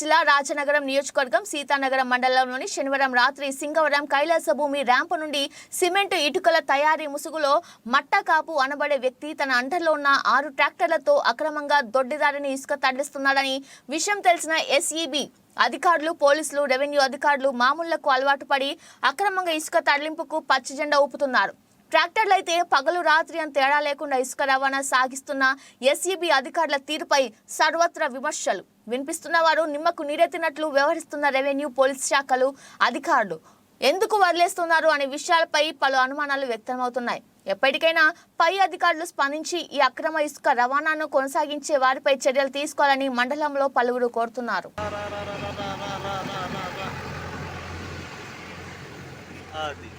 జిల్లా రాజనగరం నియోజకవర్గం సీతానగరం మండలంలోని శనివారం రాత్రి సింగవరం కైలాస భూమి ర్యాంపు నుండి సిమెంట్ ఇటుకల తయారీ ముసుగులో మట్టకాపు అనబడే వ్యక్తి తన అంటలో ఉన్న ఆరు ట్రాక్టర్లతో అక్రమంగా దొడ్డిదారిని ఇసుక తరలిస్తున్నాడని విషయం తెలిసిన ఎస్ఈబి అధికారులు పోలీసులు రెవెన్యూ అధికారులు మామూళ్ళకు అలవాటు పడి అక్రమంగా ఇసుక తరలింపుకు పచ్చజెండా ఊపుతున్నారు. ట్రాక్టర్లు అయితే పగలు రాత్రి అని తేడా లేకుండా ఇసుక రవాణా సాగిస్తున్న ఎస్ఈబి అధికారుల తీరుపై సర్వత్రా విమర్శలు. వినిపిస్తున్న వారు నిమ్మకు నీరెత్తినట్లు వ్యవహరిస్తున్న రెవెన్యూ పోలీస్ శాఖలు అధికారులు. ఎందుకు వదిలేస్తున్నారు అనే విషయాలపై పలు అనుమానాలు వ్యక్తమవుతున్నాయి. ఎప్పటికైనా పై అధికారులు స్పందించి ఈ అక్రమ ఇసుక రవాణాను కొనసాగించే వారిపై చర్యలు తీసుకోవాలని మండలంలో పలువురు కోరుతున్నారు. అది.